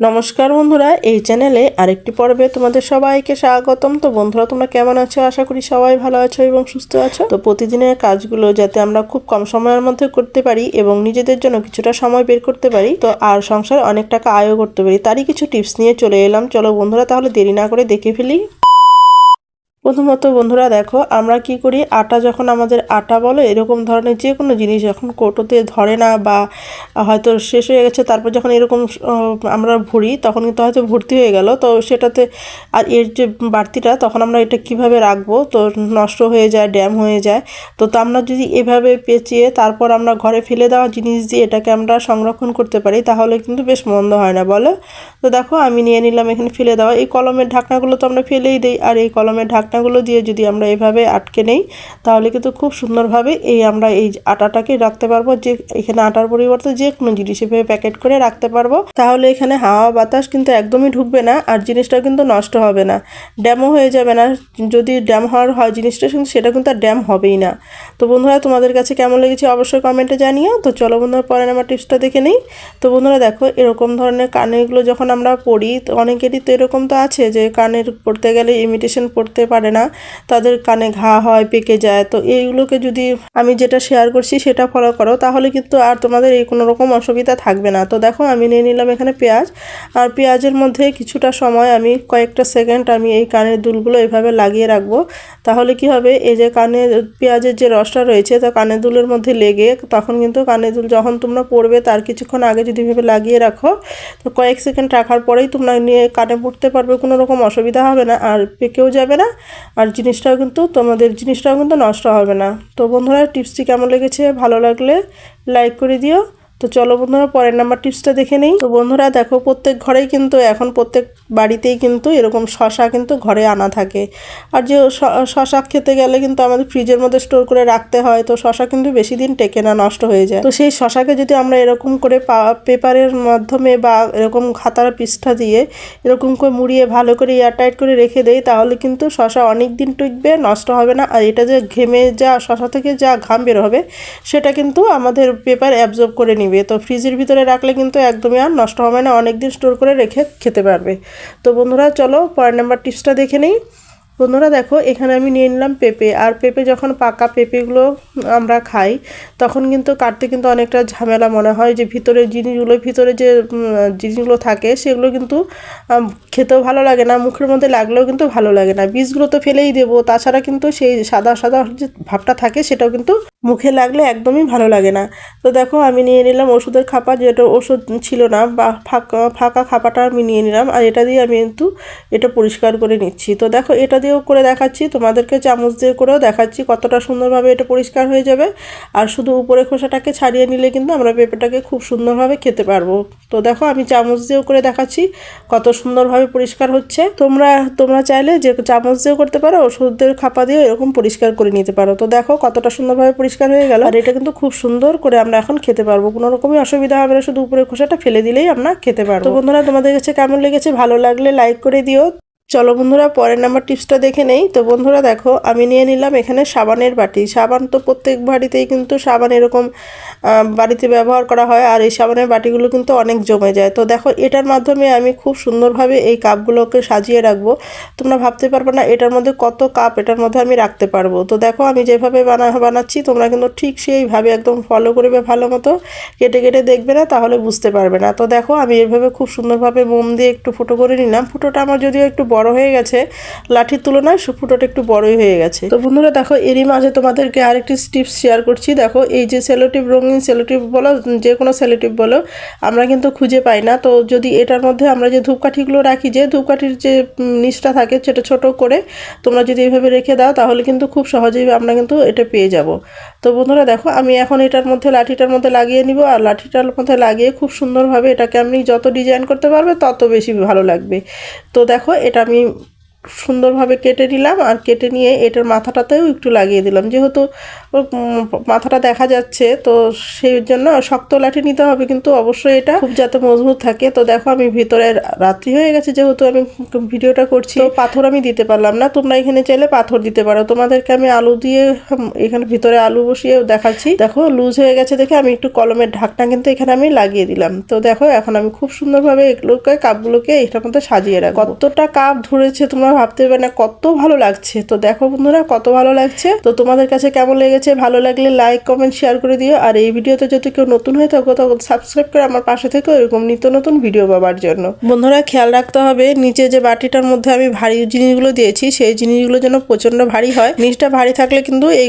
নমস্কার বন্ধুরা, এই চ্যানেলে আরেকটি পর্বে তোমাদের সবাইকে স্বাগতম। তো বন্ধুরা, তোমরা কেমন আছো? আশা করি সবাই ভালো আছো এবং সুস্থ আছো। তো প্রতিদিনের কাজগুলো যাতে আমরা খুব কম সময়ের মধ্যে করতে পারি এবং নিজেদের জন্য কিছুটা সময় বের করতে পারি, তো আর সংসার অনেক টাকা আয়ও করতে পারি, তারই কিছু টিপস নিয়ে চলে এলাম। চলো বন্ধুরা, তাহলে দেরি না করে দেখে ফেলি। প্রথমত বন্ধুরা দেখো, আমরা কি করি? আটা যখন আমাদের আটা বলো, এরকম ধরনের যে কোনো জিনিস যখন কৌটোতে ধরে না বা হয়তো শেষ হয়ে গেছে, তারপর যখন এরকম আমরা ভরি তখন কিন্তু হয়তো ভর্তি হয়ে গেল। তো সেটাতে আর এর যে বাড়তিটা, তখন আমরা এটা কীভাবে রাখব? তো নষ্ট হয়ে যায়, ড্যাম হয়ে যায়। তো তা আমরা যদি এভাবে পেঁচিয়ে তারপর আমরা ঘরে ফেলে দেওয়া জিনিস দিয়ে এটাকে আমরা সংরক্ষণ করতে পারি, তাহলে কিন্তু বেশ মন্দ হয় না, বলো? তো দেখো, আমি নিয়ে নিলাম এখানে ফেলে দেওয়া। এই কলমের ঢাকনাগুলো তো আমরা ফেলেই দিই, আর এই কলমের ঢাকনাগুলো দিয়ে যদি আমরা এভাবে আটকে নেই, তাহলে কিন্তু খুব সুন্দরভাবে এই আমরা এই আটাটাকে রাখতে পারব। যে এখানে আটার পরিবর্তে যে কোনো জিনিস এভাবে প্যাকেট করে রাখতে পারব। তাহলে এখানে হাওয়া বাতাস কিন্তু একদমই ঢুকবে না আর জিনিসটা কিন্তু নষ্ট হবে না। ড্যামও হয়ে যাবে না। যদি ড্যাম হওয়ার হয় জিনিসটা, কিন্তু সেটা কিন্তু আর ড্যাম হবেই না। তো বন্ধুরা, তোমাদের কাছে কেমন লেগেছে অবশ্যই কমেন্টে জানিও। তো চলো বন্ধুরা পরে আমার টিপসটা দেখে নিই। তো বন্ধুরা, দেখো এরকম ধরনের কানেরগুলো যখন আমরা পড়ি, তো অনেকেরই তো এরকম তো আছে যে কানের পড়তে গেলে ইমিটেশন পড়তে পারে। না, তাদের কানে ঘা হয়, পেকে যায়। তো এইগুলোকে যদি আমি যেটা শেয়ার করছি সেটা ফলো করো, তাহলে কিন্তু আর তোমাদের এই কোনো রকম অসুবিধা থাকবে না। তো দেখো, আমি নিয়ে নিলাম এখানে পেঁয়াজ। আর পেঁয়াজের মধ্যে কিছুটা সময় আমি কয়েকটা সেকেন্ড আমি এই কানের দুলগুলো এভাবে লাগিয়ে রাখব। তাহলে কি হবে, এই যে কানে পেঁয়াজের যে রসটা রয়েছে, তা কানের দুলের মধ্যে লেগে তখন কিন্তু কানের দুল যখন তোমরা পড়বে তার কিছুক্ষণ আগে যদি এভাবে লাগিয়ে রাখো, তো কয়েক সেকেন্ড রাখার পরেই তোমরা নিয়ে কানে পড়তে পারবে, কোনো রকম অসুবিধা হবে না। আর পেকেও যাবে না আর জিনিসটাও কিন্তু তোমাদের জিনিসটাও কিন্তু নষ্ট হবে না। তো বন্ধুরা, টিপসটি কেমন লেগেছে, ভালো লাগলে লাইক করে দিও। তো চলো বন্ধুরা, পরের নাম্বার টিপসটা দেখে নেই। তো বন্ধুরা, দেখো, প্রত্যেক ঘরেই কিন্তু এখন প্রত্যেক বাড়িতেই কিন্তু এরকম শশা কিন্তু ঘরে আনা থাকে। আর যে শশা খেতে গেলে কিন্তু আমাদের ফ্রিজের মধ্যে স্টোর করে রাখতে হয়, তো শশা কিন্তু বেশি দিন টেকে না, নষ্ট হয়ে যায়। তো সেই শশাকে যদি আমরা এরকম করে পেপারের মাধ্যমে বা এরকম খাতার পৃষ্ঠা দিয়ে এরকম করে মুড়িয়ে ভালো করে এয়ারটাইট করে রেখে দেই, তাহলে কিন্তু শশা অনেক দিন টিকবে, নষ্ট হবে না। আর এটা যে ঘেমে যা, শশা থেকে যা ঘাম বের হবে, সেটা কিন্তু আমাদের পেপার অ্যাবজর্ব করে নিবে। তো ফ্রিজের ভিতরে রাখলে কিন্তু একদমই আর নষ্ট হবে না অনেক দিন স্টোর করে রেখে খেতে পারবে। তো বন্ধুরা, চলো পরের নাম্বার টিপসটা দেখে নিই। বন্ধুরা, দেখো, এখানে আমি নিয়ে নিলাম পেঁপে। আর পেঁপে যখন পাকা পেঁপেগুলো আমরা খাই, তখন কিন্তু কাটতে কিন্তু অনেকটা ঝামেলা মনে হয় যে ভিতরে জিনিসগুলো, ভিতরে যে জিনিসগুলো থাকে, সেগুলো কিন্তু খেতেও ভালো লাগে না, মুখের মধ্যে লাগলেও কিন্তু ভালো লাগে না। বীজগুলো তো ফেলেই দেবো, তাছাড়া কিন্তু সেই সাদা সাদা যে ভাবটা থাকে সেটাও কিন্তু মুখে লাগলে একদমই ভালো লাগে না। তো দেখো আমি নিয়ে নিলাম ওষুধের খাপা, যেটা ওষুধ ছিল না, বা ফাঁকা ফাঁকা খাপাটা আমি নিয়ে নিলাম, আর এটা দিয়ে আমি কিন্তু এটা পরিষ্কার করে নিচ্ছি। তো দেখো এটা দিয়েও করে দেখাচ্ছি, তোমাদেরকে চামচ দিয়ে করেও দেখাচ্ছি কতটা সুন্দরভাবে এটা পরিষ্কার হয়ে যাবে। আর শুধু উপরে খোসাটাকে ছাড়িয়ে নিলে কিন্তু আমরা পেঁপেটাকে খুব সুন্দরভাবে খেতে পারব। তো দেখো আমি চামচ দিয়েও করে দেখাচ্ছি কত সুন্দরভাবে পরিষ্কার হচ্ছে। তোমরা তোমরা চাইলে যে চামচ দিয়েও করতে পারো ওষুধের খাপা দিয়েও এরকম পরিষ্কার করে নিতে পারো। তো দেখো কতটা সুন্দরভাবে পরিষ্কার হয়ে গেল। আর এটা কিন্তু খুব সুন্দর করে আমরা এখন খেতে পারব। কোনো রকমই অসুবিধা হবে না, শুধু উপরে খোসাটা ফেলে দিলেই আমরা খেতে পারব। তো বন্ধুরা, তোমাদের কাছে কেমন লেগেছে? ভালো লাগলে লাইক করে দিও। চলো বন্ধুরা, পরের নাম্বার টিপসটা দেখে নেই। তো বন্ধুরা, দেখো, আমি নিয়ে নিলাম এখানে সাবানের বাটি। সাবান তো প্রত্যেক বাড়িতেই কিন্তু সাবান এরকম বাড়িতে ব্যবহার করা হয়, আর এই সাবানের বাটিগুলো কিন্তু অনেক জমে যায়। তো দেখো, এটার মাধ্যমে আমি খুব সুন্দরভাবে এই কাপগুলোকে সাজিয়ে রাখব। তোমরা ভাবতে পারবে না, এটার মধ্যে কত কাপ এটার মধ্যে আমি রাখতে পারব। তো দেখো, আমি যেভাবে বানা, বানাচ্ছি, তোমরা কিন্তু ঠিক সেইভাবে একদম ফলো করবে ভালো মতো। কেটে কেটে দেখবে না, তাহলে বুঝতে পারবে না। তো দেখো, আমি এভাবে খুব সুন্দরভাবে মোম দিয়ে একটু ফুটো করে নিলাম। ফুটোটা আমার যদিও একটু বড় হয়ে গেছে। লাঠির তুলনায় ফুটোটা একটু বড়ই হয়ে গেছে। তো বন্ধুরা, দেখো, এরই মাঝে তোমাদেরকে আরেকটি টিপস শেয়ার করছি। দেখো, এই যে সেলোটিভ রঙিন সেলোটিভ বলো, যে কোনো সেলোটিভ বলো, আমরা কিন্তু খুঁজে পাই না। তো যদি এটার মধ্যে আমরা যে ধূপকাঠিগুলো রাখি, যে ধূপকাঠির যে নিচটা থাকে সেটা ছোট করে তোমরা যদি এভাবে রেখে দাও, তাহলে কিন্তু খুব সহজেই আমরা কিন্তু এটা পেয়ে যাব। তো বন্ধুরা দেখো, আমি এখন এটার মধ্যে লাঠিটার মধ্যে লাগিয়ে নিব আর লাঠিটার মধ্যে লাগিয়ে খুব সুন্দরভাবে এটাকে আপনি যত ডিজাইন করতে পারবে তত বেশি ভালো লাগবে। তো দেখো, এটা আমি সুন্দরভাবে কেটে নিলাম আর কেটে নিয়ে এটার মাথাটাতেও একটু লাগিয়ে দিলাম। যেহেতু মাথাটা দেখা যাচ্ছে, তো সেই জন্য শক্ত লাঠি নিতে হবে, কিন্তু অবশ্যই এটা খুব যাতে মজবুত থাকে। তো দেখো, আমি ভিতরে রাত্রি হয়ে গেছে, যেহেতু আমি ভিডিওটা করছি, তো পাথর আমি দিতে পারলাম না। তোমরা এখানে চাইলে পাথর দিতে পারো। তোমাদেরকে আমি আলু দিয়ে এখানে ভিতরে আলু বসিয়ে দেখাচ্ছি। দেখো লুজ হয়ে গেছে দেখে আমি একটু কলমের ঢাকনা কিন্তু এখানে আমি লাগিয়ে দিলাম। তো দেখো, এখন আমি খুব সুন্দরভাবে এগুলোকে, কাপগুলোকে এটার মধ্যে সাজিয়ে রাখব। কতটা কাপ ধরেছে তোমরা ভাবতে পারবে না, কত ভালো লাগছে। তো দেখো বন্ধুরা, কত ভালো লাগছে। তো তোমাদের কাছে কেমন লেগেছে? ভালো লাগলে লাইক কমেন্ট শেয়ার করে দিও। আর এই ভিডিওতে যদি কেউ নতুন হয়ে থাকো তো সাবস্ক্রাইব করে আমার পাশে থেকে এরকম নিত্য নতুন ভিডিও পাওয়ার জন্য। বন্ধুরা, খেয়াল রাখতে হবে, নিচে যে বাটিটার মধ্যে আমি ভারী জিনিসগুলো দিয়েছি, সেই জিনিসগুলো যেন প্রচণ্ড ভারী হয়। নিচটা ভারী থাকলে কিন্তু এই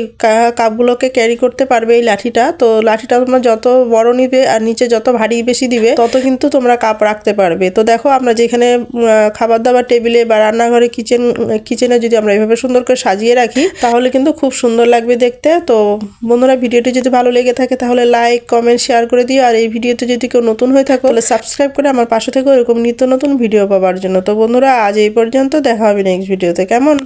কাপগুলোকে ক্যারি করতে পারবে এই লাঠিটা। তো লাঠিটা তোমরা যত বড় নিবে আর নিচে যত ভারী বেশি দিবে, তত কিন্তু তোমরা কাপ রাখতে পারবে। তো দেখো, আমরা যেখানে খাবার দাবার টেবিলে বা রান্নাঘরে কিচেন কিচেনে যদি আমরা এভাবে সুন্দর করে সাজিয়ে রাখি, তাহলে কিন্তু খুব সুন্দর লাগবে দেখতে। তো বন্ধুরা, ভিডিওটি যদি ভালো লেগে থাকে, তাহলে লাইক কমেন্ট শেয়ার করে দিও। আর এই ভিডিওতে যদি কেউ নতুন হয়ে থাকো, তাহলে সাবস্ক্রাইব করে আমার পাশে থেকে, এরকম নিত্য নতুন ভিডিও পাওয়ার জন্য। তো বন্ধুরা, আজ এই পর্যন্ত, দেখা হবে নেক্সট ভিডিওতে কেমন?